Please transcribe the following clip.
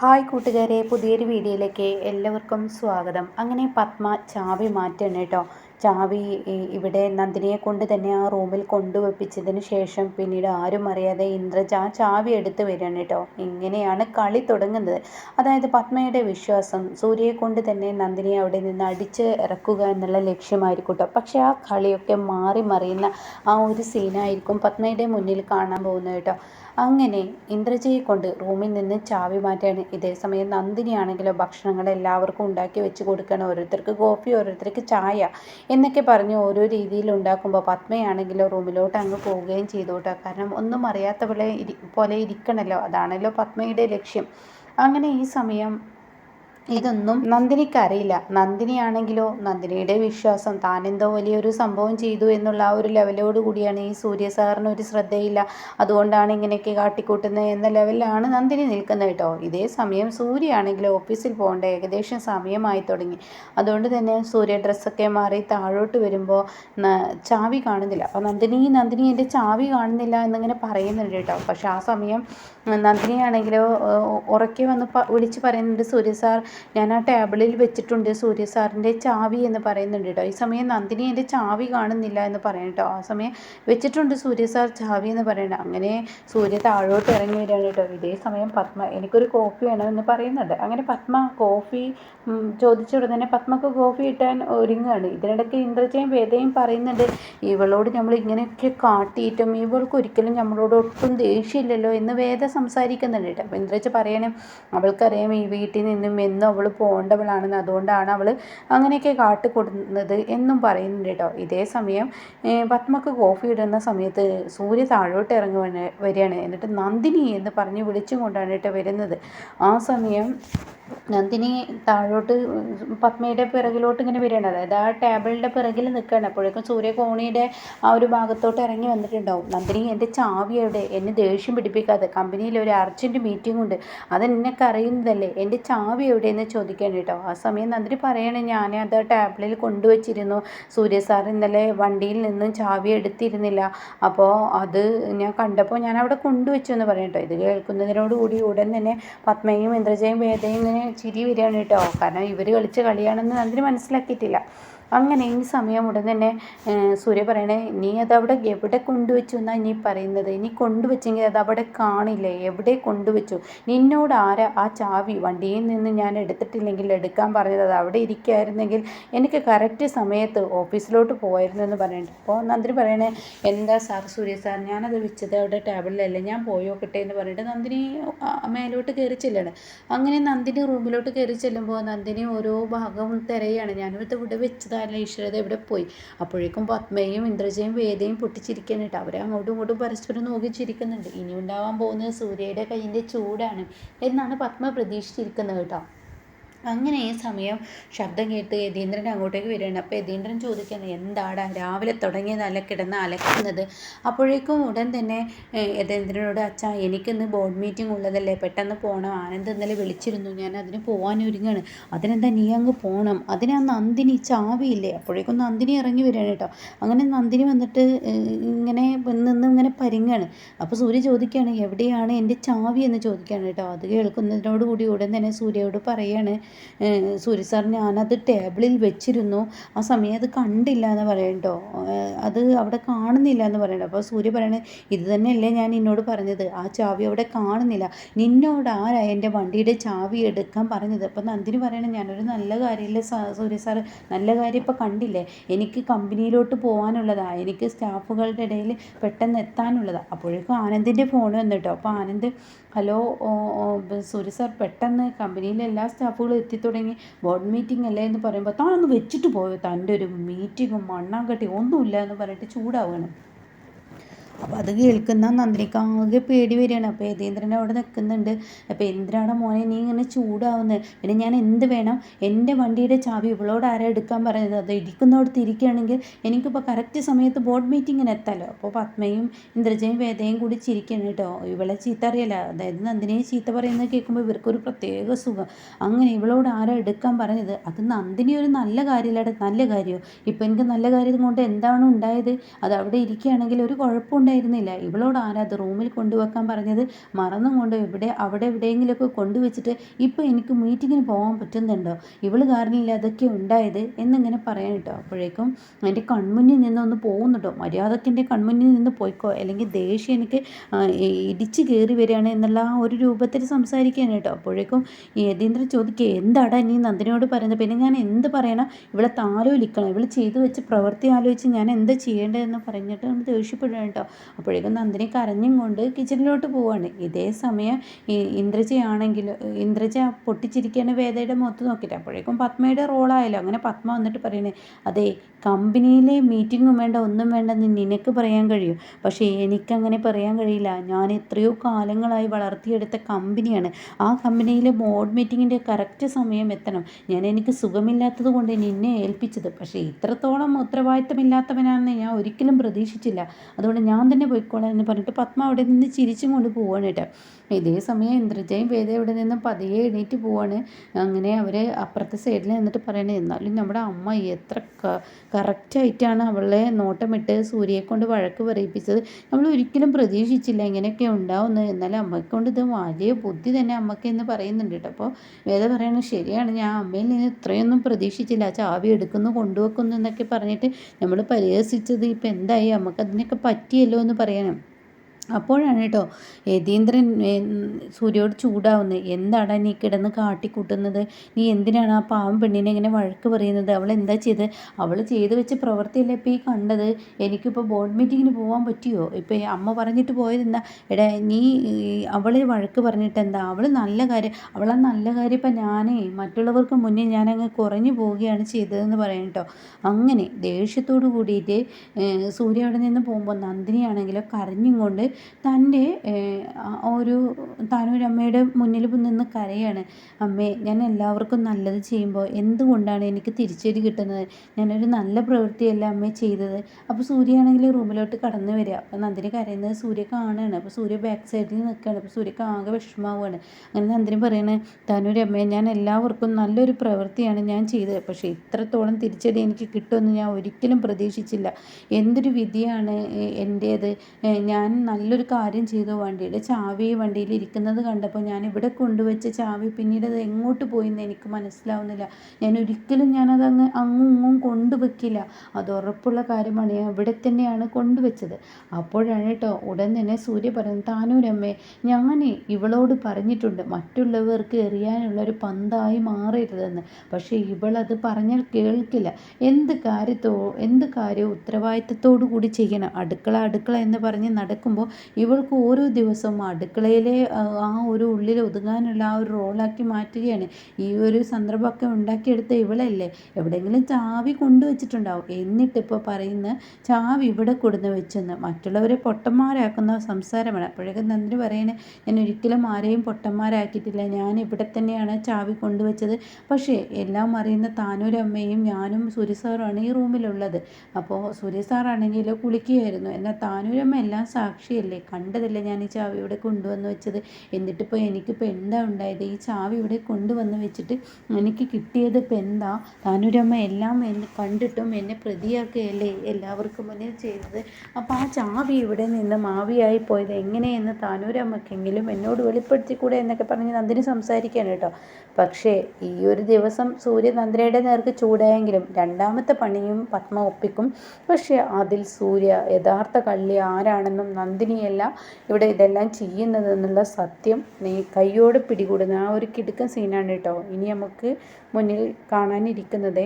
Hi കൂട്ടുകാരെ പുതിയൊരു വീഡിയോയിലേക്ക് എല്ലാവർക്കും സ്വാഗതം. അങ്ങനെ പത്മ ചാവി മാറ്റണം കേട്ടോ. ചാവി ഇവിടെ നന്ദിനിയെ കൊണ്ട് തന്നെ ആ റൂമിൽ കൊണ്ടുവപ്പിച്ചതിന് ശേഷം പിന്നീട് ആരും അറിയാതെ ഇന്ദ്രജ ആ ചാവി എടുത്ത് വരികയാണ് കേട്ടോ. ഇങ്ങനെയാണ് കളി തുടങ്ങുന്നത്. അതായത് പത്മയുടെ വിശ്വാസം സൂര്യയെ കൊണ്ട് തന്നെ നന്ദിനിയെ അവിടെ നിന്ന് അടിച്ച് ഇറക്കുക എന്നുള്ള ലക്ഷ്യമായിരിക്കും കേട്ടോ. പക്ഷേ ആ കളിയൊക്കെ മാറി മറിയുന്ന ആ ഒരു സീനായിരിക്കും പത്മയുടെ മുന്നിൽ കാണാൻ പോകുന്നത് കേട്ടോ. അങ്ങനെ ഇന്ദ്രജയെ കൊണ്ട് റൂമിൽ നിന്ന് ചാവി മാറ്റാണ് ഇതേ സമയം നന്ദിനിയാണെങ്കിലോ ഭക്ഷണങ്ങൾ എല്ലാവർക്കും ഉണ്ടാക്കി വെച്ച് കൊടുക്കണം. ഓരോരുത്തർക്ക് കോഫി ഓരോരുത്തർക്ക് ചായ എന്നൊക്കെ പറഞ്ഞ് ഓരോ രീതിയിൽ ഉണ്ടാക്കുമ്പോൾ പത്മയാണെങ്കിലോ റൂമിലോട്ട് അങ്ങ് പോവുകയും ചെയ്തു കേട്ടോ കാരണം ഒന്നും അറിയാത്തവളെ പോലെ ഇരിക്കണല്ലോ. അതാണല്ലോ പത്മയുടെ ലക്ഷ്യം. അങ്ങനെ ഈ സമയം ഇതൊന്നും നന്ദിനിക്ക് അറിയില്ല നന്ദിനിയാണെങ്കിലോ നന്ദിനിയുടെ വിശ്വാസം താൻ എന്തോ വലിയൊരു സംഭവം ചെയ്തു എന്നുള്ള ആ ഒരു ലെവലോട് കൂടിയാണ് ഈ സൂര്യ സാറിന് ഒരു ശ്രദ്ധയില്ല. അതുകൊണ്ടാണ് ഇങ്ങനെയൊക്കെ കാട്ടിക്കൂട്ടുന്നത് എന്ന ലെവലിലാണ് നന്ദിനി നിൽക്കുന്നത് കേട്ടോ. ഇതേ സമയം സൂര്യയാണെങ്കിലോ ഓഫീസിൽ പോകേണ്ട ഏകദേശം സമയമായി തുടങ്ങി. അതുകൊണ്ട് തന്നെ സൂര്യ ഡ്രസ്സൊക്കെ മാറി താഴോട്ട് വരുമ്പോൾ ചാവി കാണുന്നില്ല. അപ്പോൾ നന്ദിനി നന്ദിനി എന്റെ ചാവി കാണുന്നില്ല എന്നിങ്ങനെ പറയുന്നുണ്ട് കേട്ടോ. പക്ഷേ ആ സമയം നന്ദിനിയാണെങ്കിലോ ഉറക്കെ വന്ന് വിളിച്ച് പറയുന്നുണ്ട് സൂര്യ സാർ ഞാൻ ആ ടേബിളിൽ വെച്ചിട്ടുണ്ട് സൂര്യ സാറിന്റെ ചാവി എന്ന് പറയുന്നുണ്ട് കേട്ടോ. ഈ സമയം നന്ദിനി എന്റെ ചാവി കാണുന്നില്ല എന്ന് പറയണം കേട്ടോ. ആ സമയം വെച്ചിട്ടുണ്ട് സൂര്യ സാർ ചാവി എന്ന് പറയണം അങ്ങനെ സൂര്യ താഴോട്ട് ഇറങ്ങി വരികയാണ് കേട്ടോ. ഇതേ സമയം പത്മ എനിക്കൊരു കോഫി വേണമെന്ന് പറയുന്നുണ്ട്. അങ്ങനെ പത്മ കോഫി ചോദിച്ച ഉടനെ പത്മക്ക് കോഫി കിട്ടാൻ ഒരുങ്ങുകയാണ്. ഇതിനിടയ്ക്ക് ഇന്ദ്രജയും വേദയും പറയുന്നുണ്ട് ഇവളോട് നമ്മൾ ഇങ്ങനെയൊക്കെ കാട്ടിയിട്ടും ഇവൾക്ക് ഒരിക്കലും നമ്മളോട് ഒട്ടും ദേഷ്യമില്ലല്ലോ എന്ന് വേദ സംസാരിക്കുന്നുണ്ട് കേട്ടോ. അപ്പോൾ ഇന്ദ്രജ പറയണം അവൾക്കറിയാം ഈ വീട്ടിൽ നിന്നും എന്നും അവൾ പോകേണ്ടവളാണെന്ന് അതുകൊണ്ടാണ് അവൾ അങ്ങനെയൊക്കെ കാട്ടിക്കൊടുക്കുന്നത് എന്നും പറയുന്നുണ്ട് കേട്ടോ ഇതേ സമയം പത്മക്ക് കോഫി ഇടുന്ന സമയത്ത് സൂര്യ താഴോട്ട് ഇറങ്ങി വരികയാണ്. എന്നിട്ട് നന്ദിനി എന്ന് പറഞ്ഞ് വിളിച്ചും കൊണ്ടാണ് കേട്ടോ വരുന്നത്. ആ സമയം നന്ദിനി താഴോട്ട് പത്മയുടെ പിറകിലോട്ട് ഇങ്ങനെ വരികയാണ്. അതായത് ആ ടേബിളിന്റെ പിറകിൽ നിൽക്കുകയാണ്. അപ്പോഴേക്കും സൂര്യകോണിയുടെ ആ ഒരു ഭാഗത്തോട്ട് ഇറങ്ങി വന്നിട്ടുണ്ടാവും. നന്ദിനി എന്റെ ചാവി എവിടെ? എന്നെ ദേഷ്യം പിടിപ്പിക്കാതെ. കമ്പനിയിൽ ഒരു അർജന്റ് മീറ്റിംഗ് ഉണ്ട്. അതെന്നൊക്കെ അറിയുന്നതല്ലേ എന്റെ ചാവി എവിടെയെന്ന് ചോദിക്കാൻ കേട്ടോ. ആ സമയം നന്ദിനി പറയണേ ഞാൻ അത് ടേബിളിൽ കൊണ്ടുവച്ചിരുന്നു. സൂര്യ സാർ ഇന്നലെ വണ്ടിയിൽ നിന്നും ചാവി എടുത്തിരുന്നില്ല. അപ്പോൾ അത് ഞാൻ കണ്ടപ്പോൾ ഞാൻ അവിടെ കൊണ്ടുവച്ചു എന്ന് പറയാം കേട്ടോ. ഇത് കേൾക്കുന്നതിനോടുകൂടി ഉടൻ തന്നെ പത്മയും ഇന്ദ്രജയും വേദയും ഇങ്ങനെ ചിരി വരികയാണ് കേട്ടോ. കാരണം ഇവർ കളിച്ച കളിയാണെന്ന് അതിന് മനസ്സിലാക്കിയിട്ടില്ല. അങ്ങനെ ഈ സമയം ഉടൻ തന്നെ സൂര്യ പറയണേ നീ അത് അവിടെ എവിടെ കൊണ്ടുവച്ചു എന്നാണ് നീ പറയുന്നത്? നീ കൊണ്ടുവച്ചെങ്കിൽ അത് അവിടെ കാണില്ലേ? എവിടെ കൊണ്ടുവച്ചു? നിന്നോട് ആരാ ആ ചാവി? വണ്ടിയിൽ നിന്ന് ഞാൻ എടുത്തിട്ടില്ലെങ്കിൽ എടുക്കാൻ പറഞ്ഞത് അത് അവിടെ ഇരിക്കുമായിരുന്നെങ്കിൽ എനിക്ക് കറക്റ്റ് സമയത്ത് ഓഫീസിലോട്ട് പോയിരുന്നു എന്ന് പറയുന്നുണ്ട് അപ്പോൾ നന്ദിനി പറയണേ എന്താ സാർ സൂര്യ സാർ ഞാനത് വെച്ചത് അവിടെ ടേബിളിലല്ലേ ഞാൻ പോയോക്കട്ടെ എന്ന് പറഞ്ഞിട്ട് നന്ദിനി മേലോട്ട് കയറി ചെല്ലാണ്. അങ്ങനെ നന്ദിനി റൂമിലോട്ട് കയറി ചെല്ലുമ്പോൾ നന്ദിനി ഓരോ ഭാഗവും തിരയാണ്. ഞാനിവിടെ ഇവിടെ വെച്ചത് കാരണം ഈശ്വരത എവിടെ പോയി. അപ്പോഴേക്കും പത്മയും ഇന്ദ്രജയും വേദയും പൊട്ടിച്ചിരിക്കാനായിട്ട് അവരെ അങ്ങോട്ടും ഇങ്ങോട്ടും പരസ്പരം നോക്കി ചിരിക്കുന്നുണ്ട്. ഇനി ഉണ്ടാവാൻ പോകുന്നത് സൂര്യയുടെ കയ്യിന്റെ ചൂടാണ് എന്നാണ് പത്മ പ്രതീക്ഷിച്ചിരിക്കുന്നത് കേട്ടോ. അങ്ങനെ ഈ സമയം ശബ്ദം കേട്ട് യതീന്ദ്രൻ അങ്ങോട്ടേക്ക് വരികയാണ്. അപ്പോൾ യതീന്ദ്രൻ ചോദിക്കുന്നത് എന്താണ് രാവിലെ തുടങ്ങിയതല്ല കിടന്ന് അലക്കുന്നത്. അപ്പോഴേക്കും ഉടൻ തന്നെ യതീന്ദ്രനോട് അച്ഛാ എനിക്കിന്ന് ബോർഡ് മീറ്റിംഗ് ഉള്ളതല്ലേ പെട്ടെന്ന് പോകണം ആനന്ദ് ഇന്നലെ വിളിച്ചിരുന്നു. ഞാൻ അതിന് പോകാൻ ഒരുങ്ങാണ്. അതിനെന്താ നീ അങ്ങ് പോകണം അതിന് ആ നന്ദിനി ചാവിയില്ലേ? അപ്പോഴേക്കും നന്ദിനി ഇറങ്ങി വരികയാണ് കേട്ടോ. അങ്ങനെ നന്ദിനി വന്നിട്ട് ഇങ്ങനെ നിന്ന് ഇങ്ങനെ പരിങ്ങാണ്. അപ്പോൾ സൂര്യ ചോദിക്കുകയാണ് എവിടെയാണ് എന്റെ ചാവി? എന്ന് ചോദിക്കുകയാണ് കേട്ടോ. അത് കേൾക്കുന്നതിനോടുകൂടി ഉടൻ തന്നെ സൂര്യയോട് പറയുകയാണ് സൂര്യ സാർ ഞാനത് ടേബിളിൽ വെച്ചിരുന്നു. ആ സമയം അത് കണ്ടില്ല എന്ന് പറയണ്ടോ അത് അവിടെ കാണുന്നില്ല എന്ന് പറയണ്ടോ? അപ്പോൾ സൂര്യ പറയണേ ഇത് തന്നെയല്ലേ ഞാൻ നിന്നോട് പറഞ്ഞത്. ആ ചാവി അവിടെ കാണുന്നില്ല. നിന്നോട് ആരാ എന്റെ വണ്ടിയുടെ ചാവി എടുക്കാൻ പറഞ്ഞത്? അപ്പോൾ നന്ദിനി പറയണേ ഞാനൊരു നല്ല കാര്യമില്ല സൂര്യ സാർ നല്ല കാര്യം ഇപ്പോൾ കണ്ടില്ലേ? എനിക്ക് കമ്പനിയിലോട്ട് പോകാനുള്ളതാണ് എനിക്ക് സ്റ്റാഫുകളുടെ ഇടയിൽ പെട്ടെന്ന് എത്താനുള്ളതാണ് അപ്പോഴേക്കും ആനന്ദിന്റെ ഫോൺ വന്നിട്ടോ അപ്പോൾ ആനന്ദ് ഹലോ സൂര്യ സാർ പെട്ടെന്ന് കമ്പനിയിലെ എല്ലാ സ്റ്റാഫുകളും എത്തിത്തുടങ്ങി ബോർഡ് മീറ്റിംഗ് അല്ലേ എന്ന് പറയുമ്പോൾ താനൊന്ന് വെച്ചിട്ട് പോയോ? തന്റെ ഒരു മീറ്റിങ്ങും മണ്ണാങ്കട്ടി ഒന്നുമില്ല എന്ന് പറഞ്ഞിട്ട് ചൂടാവുകയാണ്. അപ്പോൾ അത് കേൾക്കുന്ന നന്ദിനിക്ക് പേടി വരികയാണ്. അപ്പോൾ യതീന്ദ്രൻ അവിടെ നിൽക്കുന്നുണ്ട്. അപ്പോൾ എന്തിനാണ് മോനെ നീ ഇങ്ങനെ ചൂടാവുന്നത് പിന്നെ ഞാൻ എന്ത് വേണം? എന്റെ വണ്ടിയുടെ ചാവി ഇവളോട് ആരാ എടുക്കാൻ പറയുന്നത്? അത് ഇരിക്കുന്നിടത്ത് ഇരിക്കുകയാണെങ്കിൽ എനിക്കിപ്പോൾ കറക്റ്റ് സമയത്ത് ബോർഡ് മീറ്റിങ്ങിന് എത്താലോ? അപ്പോൾ പത്മയും ഇന്ദ്രജയും വേദയും കൂടി ചിരിക്കണം കേട്ടോ. ഇവളെ ചീത്ത അറിയില്ല. അതായത് നന്ദിനിയെ ചീത്ത പറയുന്നത് കേൾക്കുമ്പോൾ ഇവർക്കൊരു പ്രത്യേക സുഖം. അങ്ങനെ ഇവളോട് ആരാ എടുക്കാൻ പറഞ്ഞത്? അത് നന്ദിനി ഒരു നല്ല കാര്യമില്ലാതെ നല്ല കാര്യമോ ഇപ്പോൾ എനിക്ക് നല്ല കാര്യം കൊണ്ട് എന്താണ് ഉണ്ടായത്? അത് അവിടെ ഇരിക്കുകയാണെങ്കിൽ ഒരു കുഴപ്പമുണ്ട് ഉണ്ടായിരുന്നില്ല ഇവളോട് ആരാ അത് റൂമിൽ കൊണ്ടുവെക്കാൻ പറഞ്ഞത്? മറന്നും കൊണ്ട് ഇവിടെ അവിടെ എവിടെയെങ്കിലുമൊക്കെ കൊണ്ടുവച്ചിട്ട് ഇപ്പോൾ എനിക്ക് മീറ്റിങ്ങിന് പോകാൻ പറ്റുന്നുണ്ടോ? ഇവൾ കാരണമില്ല അതൊക്കെ ഉണ്ടായത്? എന്നിങ്ങനെ പറയാൻ കേട്ടോ. അപ്പോഴേക്കും എന്റെ കൺമുന്നിൽ നിന്നൊന്ന് പോകുന്നുണ്ടോ മര്യാദയ്ക്ക് എന്റെ കൺമുന്നിൽ നിന്ന് പോയിക്കോ. അല്ലെങ്കിൽ ദേഷ്യം എനിക്ക് ഇടിച്ച് കയറി വരികയാണ് എന്നുള്ള ആ ഒരു രൂപത്തിൽ സംസാരിക്കുകയാണ് കേട്ടോ. അപ്പോഴേക്കും യതീന്ദ്രൻ ചോദിക്കുക എന്താടാ നീ നന്ദിനിയോട് പറയുന്നത്? പിന്നെ ഞാൻ എന്ത് പറയണം? ഇവിടെ താലോലിക്കണം. ഇവൾ ചെയ്തു വെച്ച് പ്രവൃത്തി ആലോചിച്ച് ഞാൻ എന്താ ചെയ്യേണ്ടതെന്ന് പറഞ്ഞിട്ട് നമ്മൾ ദേഷ്യപ്പെടുകയാണ് കേട്ടോ. അപ്പോഴേക്കും നന്ദിനി കരഞ്ഞും കൊണ്ട് കിച്ചണിലോട്ട് പോവാണ്. ഇതേ സമയം ഇന്ദ്രജയാണെങ്കിൽ ഇന്ദ്രജ പൊട്ടിച്ചിരിക്കുകയാണ് വേദയുടെ മുഖത്ത് നോക്കിയിട്ട്. അപ്പോഴേക്കും പത്മയുടെ റോളായല്ലോ അങ്ങനെ പത്മ വന്നിട്ട് പറയണേ അതെ കമ്പനിയിലെ മീറ്റിങ്ങും വേണ്ട ഒന്നും വേണ്ടെന്ന് നിനക്ക് പറയാൻ കഴിയും. പക്ഷേ എനിക്കങ്ങനെ പറയാൻ കഴിയില്ല. ഞാൻ എത്രയോ കാലങ്ങളായി വളർത്തിയെടുത്ത കമ്പനിയാണ്. ആ കമ്പനിയിലെ ബോർഡ് മീറ്റിങ്ങിന്റെ കറക്റ്റ് സമയം എത്തണം. ഞാൻ എനിക്ക് സുഖമില്ലാത്തത് കൊണ്ട് നിന്നെ ഏൽപ്പിച്ചത്. പക്ഷേ ഇത്രത്തോളം ഉത്തരവാദിത്തമില്ലാത്തവനാണെന്ന് ഞാൻ ഒരിക്കലും പ്രതീക്ഷിച്ചില്ല. അതുകൊണ്ട് ഞാൻ തന്നെ പോയിക്കോളാം എന്ന് പറഞ്ഞിട്ട് പത്മ അവിടെ നിന്ന് ചിരിച്ചും കൊണ്ട് പോവാണ് കേട്ടോ. ഇതേ സമയം ഇന്ദ്രജയും വേദ ഇവിടെ നിന്ന് പതിയെ എണീറ്റ് പോവാണ്. അങ്ങനെ അവർ അപ്പുറത്തെ സൈഡിൽ നിന്നിട്ട് പറയണേ എന്നാലും നമ്മുടെ അമ്മ എത്ര കറക്റ്റായിട്ടാണ് അവളെ നോട്ടമിട്ട് സൂര്യയെ കൊണ്ട് വഴക്ക് പറയിപ്പിച്ചത്. നമ്മൾ ഒരിക്കലും പ്രതീക്ഷിച്ചില്ല ഇങ്ങനെയൊക്കെ ഉണ്ടാവുന്നത് എന്നാലും അമ്മയ്ക്കൊണ്ട് ഇത് വലിയ ബുദ്ധി തന്നെ അമ്മയ്ക്ക് എന്ന് പറയുന്നുണ്ട് കേട്ടോ. അപ്പോൾ വേദ പറയണത് ശരിയാണ് ഞാൻ അമ്മയിൽ നിന്ന് ഇത്രയൊന്നും പ്രതീക്ഷിച്ചില്ല. ചാവി എടുക്കുന്നു കൊണ്ടുവെക്കുന്നു എന്നൊക്കെ പറഞ്ഞിട്ട് നമ്മൾ പരിഹസിച്ചത് ഇപ്പം എന്തായി? നമുക്കതിനൊക്കെ പറ്റിയല്ലോ. എന്ന് പറയാനും. അപ്പോഴാണ് കേട്ടോ യതീന്ദ്രൻ സൂര്യയോട് ചൂടാവുന്നത് എന്താടാ നീ കിടന്ന് കാട്ടിക്കൂട്ടുന്നത്? നീ എന്തിനാണ് ആ പാവം പെണ്ണിനെ ഇങ്ങനെ വഴക്ക് പറയുന്നത്? അവൾ എന്താ ചെയ്ത്? അവൾ ചെയ്തു വെച്ച പ്രവൃത്തിയല്ലേ ഇപ്പോൾ ഈ കണ്ടത്? എനിക്കിപ്പോൾ ബോർഡ് മീറ്റിങ്ങിന് പോകാൻ പറ്റിയോ? ഇപ്പോൾ അമ്മ പറഞ്ഞിട്ട് പോയത് എന്താ? എടാ നീ അവളെ വഴക്ക് പറഞ്ഞിട്ട് എന്താ? അവൾ നല്ല കാര്യം അവളാ നല്ല കാര്യം ഇപ്പം ഞാനേ മറ്റുള്ളവർക്ക് മുന്നേ ഞാനങ്ങ് കുറഞ്ഞു പോവുകയാണ് ചെയ്തതെന്ന് പറയാം കേട്ടോ. അങ്ങനെ ദേഷ്യത്തോടു കൂടിയിട്ട് സൂര്യ അവിടെ നിന്ന് പോകുമ്പോൾ നന്ദിനിയാണെങ്കിലോ കരഞ്ഞും കൊണ്ട് തന്റെ ഒരു താനൊരമ്മയുടെ മുന്നിൽ നിന്ന് കരയാണ്. അമ്മേ ഞാൻ എല്ലാവർക്കും നല്ലത് ചെയ്യുമ്പോൾ എന്തുകൊണ്ടാണ് എനിക്ക് തിരിച്ചടി കിട്ടുന്നത്? ഞാനൊരു നല്ല പ്രവൃത്തിയല്ല അമ്മ ചെയ്തത്. അപ്പോൾ സൂര്യയാണെങ്കിൽ റൂമിലോട്ട് കടന്നു വരിക. അപ്പോൾ നന്ദിനി കരയുന്നത് സൂര്യ കാണുകയാണ് അപ്പോൾ സൂര്യ ബാക്ക് സൈഡിൽ നിൽക്കുകയാണ്. അപ്പോൾ സൂര്യക്ക് ആകെ വിഷമാവുകയാണ് അങ്ങനെ നന്ദിനി പറയുന്നത് താനൊരമ്മേ ഞാൻ എല്ലാവർക്കും നല്ലൊരു പ്രവൃത്തിയാണ് ഞാൻ ചെയ്തത്. പക്ഷേ ഇത്രത്തോളം തിരിച്ചടി എനിക്ക് കിട്ടുമെന്ന് ഞാൻ ഒരിക്കലും പ്രതീക്ഷിച്ചില്ല. എന്തൊരു വിധിയാണ് എന്റേത് ഞാൻ നല്ല നല്ലൊരു കാര്യം ചെയ്തു. വണ്ടിയുടെ ചാവി വണ്ടിയിൽ ഇരിക്കുന്നത് കണ്ടപ്പോൾ ഞാൻ ഇവിടെ കൊണ്ടുവച്ച ചാവി പിന്നീട് അത് എങ്ങോട്ട് പോയിന്ന് എനിക്ക് മനസ്സിലാവുന്നില്ല. ഞാൻ ഒരിക്കലും ഞാനത് അങ്ങ് അങ്ങും ഇങ്ങും കൊണ്ടുവെക്കില്ല. അത് ഉറപ്പുള്ള കാര്യമാണ്. ഞാൻ ഇവിടെ തന്നെയാണ് കൊണ്ടുവച്ചത്. അപ്പോഴാണ് കേട്ടോ ഉടൻ തന്നെ സൂര്യ പറയുന്നത് താനൂരമ്മേ ഞാൻ ഇവളോട് പറഞ്ഞിട്ടുണ്ട് മറ്റുള്ളവർക്ക് എറിയാനുള്ള ഒരു പന്തായി മാറരുതെന്ന്. പക്ഷേ ഇവളത് പറഞ്ഞാൽ കേൾക്കില്ല. എന്ത് കാര്യത്തോ എന്ത് കാര്യവും ഉത്തരവാദിത്തത്തോടു കൂടി ചെയ്യണം. അടുക്കള അടുക്കള എന്ന് പറഞ്ഞ് നടക്കുമ്പോൾ ഇവൾക്ക് ഓരോ ദിവസവും അടുക്കളയിലെ ആ ഒരു ഉള്ളിൽ ഒതുങ്ങാനുള്ള ആ ഒരു റോളാക്കി മാറ്റുകയാണ്. ഈ ഒരു സന്ദർഭമൊക്കെ ഉണ്ടാക്കിയെടുത്ത ഇവളല്ലേ? എവിടെയെങ്കിലും ചാവി കൊണ്ടുവച്ചിട്ടുണ്ടാവും. എന്നിട്ടിപ്പോൾ പറയുന്ന ചാവി ഇവിടെ കൊടുന്ന് വെച്ചെന്ന്. മറ്റുള്ളവരെ പൊട്ടന്മാരാക്കുന്ന സംസാരമാണ്. അപ്പോഴൊക്കെ നന്ദി പറയണേ ഞാൻ ഒരിക്കലും ആരെയും പൊട്ടന്മാരാക്കിയിട്ടില്ല. ഞാൻ ഇവിടെ തന്നെയാണ് ചാവി കൊണ്ടുവച്ചത്. പക്ഷേ എല്ലാം അറിയുന്ന താനൂരമ്മയും ഞാനും സുരിസാറുമാണ് ഈ റൂമിലുള്ളത്. അപ്പോൾ സുരിസാറാണെങ്കിൽ കുളിക്കുകയായിരുന്നു. എന്നാൽ താനൂരമ്മ എല്ലാം സാക്ഷിയല്ലേ? കണ്ടതല്ലേ? കണ്ടതല്ലേ ഞാൻ ഈ ചാവി ഇവിടെ കൊണ്ടുവന്ന് വെച്ചത്? എന്നിട്ടിപ്പോൾ എനിക്കിപ്പോൾ എന്താ ഉണ്ടായത്? ഈ ചാവി ഇവിടെ കൊണ്ടുവന്ന് വെച്ചിട്ട് എനിക്ക് കിട്ടിയത് ഇപ്പം എന്താ? താനൂരമ്മ എല്ലാം എന്നെ കണ്ടിട്ടും എന്നെ പ്രതിയാക്കുകയല്ലേ? എല്ലാവർക്കും മുന്നിൽ ചെയ്തത് അപ്പോൾ ആ ചാവി ഇവിടെ നിന്ന് മാവിയായി പോയത് എങ്ങനെയെന്ന് താനൂരമ്മക്കെങ്കിലും എന്നോട് വെളിപ്പെടുത്തിക്കൂടെ എന്നൊക്കെ പറഞ്ഞ് നന്ദിനി സംസാരിക്കുകയാണ് കേട്ടോ. പക്ഷേ ഈ ഒരു ദിവസം സൂര്യ നന്ദിനിയുടെ നേർക്ക് ചൂടായെങ്കിലും രണ്ടാമത്തെ പണിയും പത്മ ഒപ്പിക്കും പക്ഷേ അതിൽ സൂര്യ യഥാർത്ഥ കള്ളി ആരാണെന്നും നന്ദിനിയല്ല ഇവിടെ ഇതെല്ലാം ചെയ്യുന്നതെന്നുള്ള സത്യം നീ കയ്യോട് പിടികൂടുന്ന ആ ഒരു കിടുക്കൻ സീനാണ് കേട്ടോ. ഇനി നമുക്ക് മുന്നിൽ കാണാനിരിക്കുന്നത്